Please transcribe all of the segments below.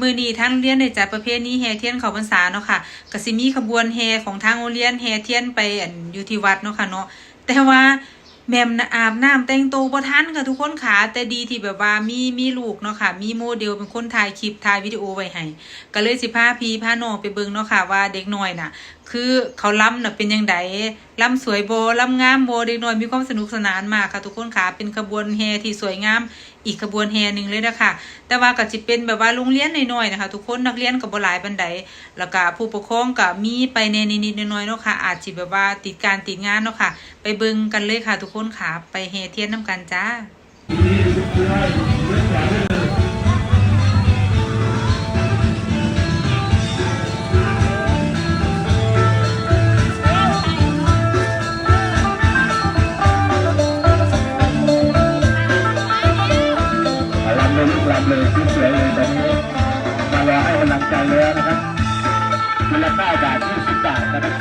มือนี้ทางโรงเรียนได้จัดประเพณีแห่เทียนเข้าพรรษาเนาะค่ะก็สิมีขบวนแห่ของทางโรงเรียนแห่เทียนไปอันอยู่ที่วัดเนาะค่ะเนาะแต่ว่าแม่มนะอาบน้ำแต่งตัวบ่ทันค่ะทุกคนค่ะแต่ดีที่แบบว่ามีมีลูกเนาะค่ะ มีโมเดลเป็นคนถ่ายคลิปถ่ายวิดีโอไว้ให้ก็เลยสิพาพี่พาน้องไปเบิ่งเนาะค่ะว่าเด็กน้อยน่ะ คือเขาล้ำน่ะเป็นยังไงล้ำสวยโบล้ำงามโบเด็กน้อยมีความสนุกสนานมากค่ะทุกคนค่ะเป็นขบวนแห่ที่สวยงาม อีกขบวนแห่หนึ่งเลยนะคะแต่ว่าก็จะเป็นแบบว่าโรงเรียนน้อยๆนะคะ ทุกคนนักเรียนกับบหลายบันไดแล้วก็ผู้ปกครองก็มีไปแน่นิดๆน้อยๆเนาะค่ะอาจจะแบบว่าติดการติดงานเนาะค่ะ ไปเบิ่งกันเลยค่ะ ทุกคนค่ะไปแห่เทียนน้ำกันจ้า สวยๆเลยตอนนี้มารอให้กำลังใจแล้วนะครับมันละ9บาท20บาทนะครับ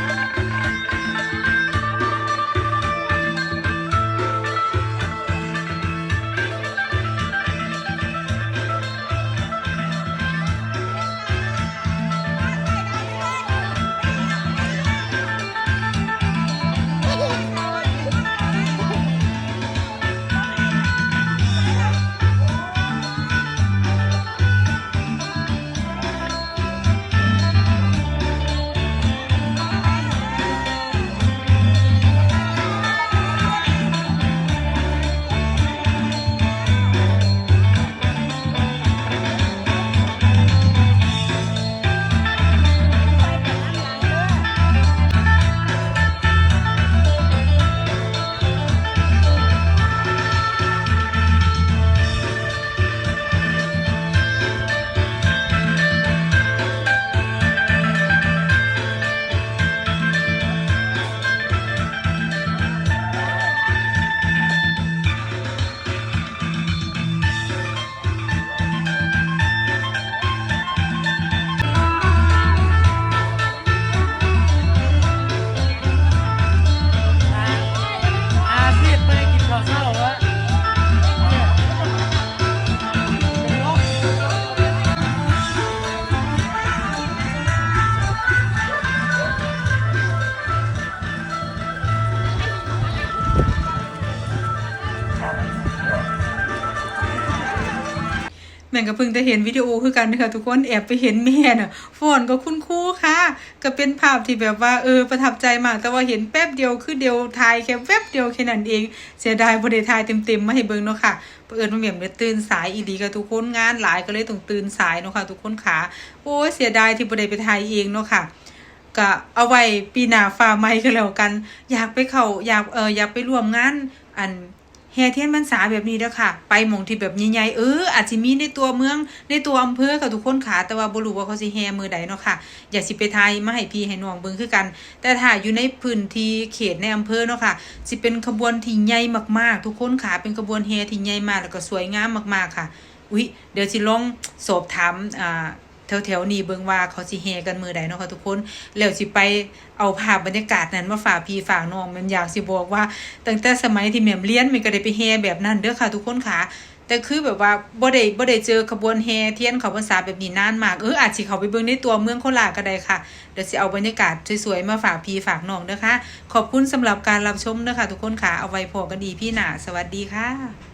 แม่งก็เพิ่งจะเห็นวิดีโอคือกันนะคะทุกคนแอบไปเห็นแม่น่ะฟอนก็คุณครูค่ะ ก็เป็นภาพที่แบบว่าเออประทับใจมาก แต่ว่าเห็นแป๊บเดียวคือเดียวถ่ายแค่แวบเดียวแค่นั้นเอง เสียดายบ่ได้ถ่ายเต็มๆมาให้เบิ่งเนาะค่ะเอิญว่าแม่มได้ตื่นสายอีหลีกับทุกคนงานหลายก็เลยต้องตื่นสายเนาะค่ะทุกคนค่ะโอ้ยเสียดายที่บ่ได้ไปถ่ายเองเนาะค่ะก็เอาไว้ปีหน้าฟาใหม่ก็แล้วกัน อยากไปเขาอยากเอออยากไปร่วมงานอัน แห่เทียนพรรษาแบบนี้เด้อค่ะ ไปหม่องที่แบบใหญ่ๆเอออาจสิมีในตัวเมืองในตัวอำเภอกับทุกคนค่ะแต่ว่าบ่รู้ว่าเขาสิแห่มือใดเนาะค่ะ อย่าสิไปทายมาให้พี่ให้น้องเบิ่งคือกัน แต่ถ้าอยู่ในพื้นที่เขตในอำเภอเนาะค่ะสิเป็นขบวนที่ใหญ่มากๆ ทุกคนค่ะเป็นขบวนแห่ที่ใหญ่มากแล้วก็สวยงามมากๆค่ะอุ๊ยเดี๋ยวสิลองสอบถามอ่า แถวๆนี้เบิ่งว่าเขาสิแห่กันมือใดเนาะค่ะทุกคนแล้วสิไปเอาภาพบรรยากาศนั้นมาฝากพี่ฝากน้องแมันอยากสิบอกว่าตั้งแต่สมัยที่แม่มเรียนมันก็ได้ไปแห่แบบนั้นเด้อค่ะทุกคนค่ะแต่คือแบบว่าบ่ได้บ่ได้เจอขบวนแห่เทียนเขาพรรษาแบบนี้นานมากเอออาจสิเขาไปเบิ่งในตัวเมืองโคราชก็ได้ค่ะเดี๋ยวสิเอาบรรยากาศสวยๆมาฝากพี่ฝากน้องเด้อค่ะขอบคุณสำหรับการรับชมเด้อค่ะทุกคนค่ะเอาไว้พอกันดีพี่หนาสวัสดีค่ะ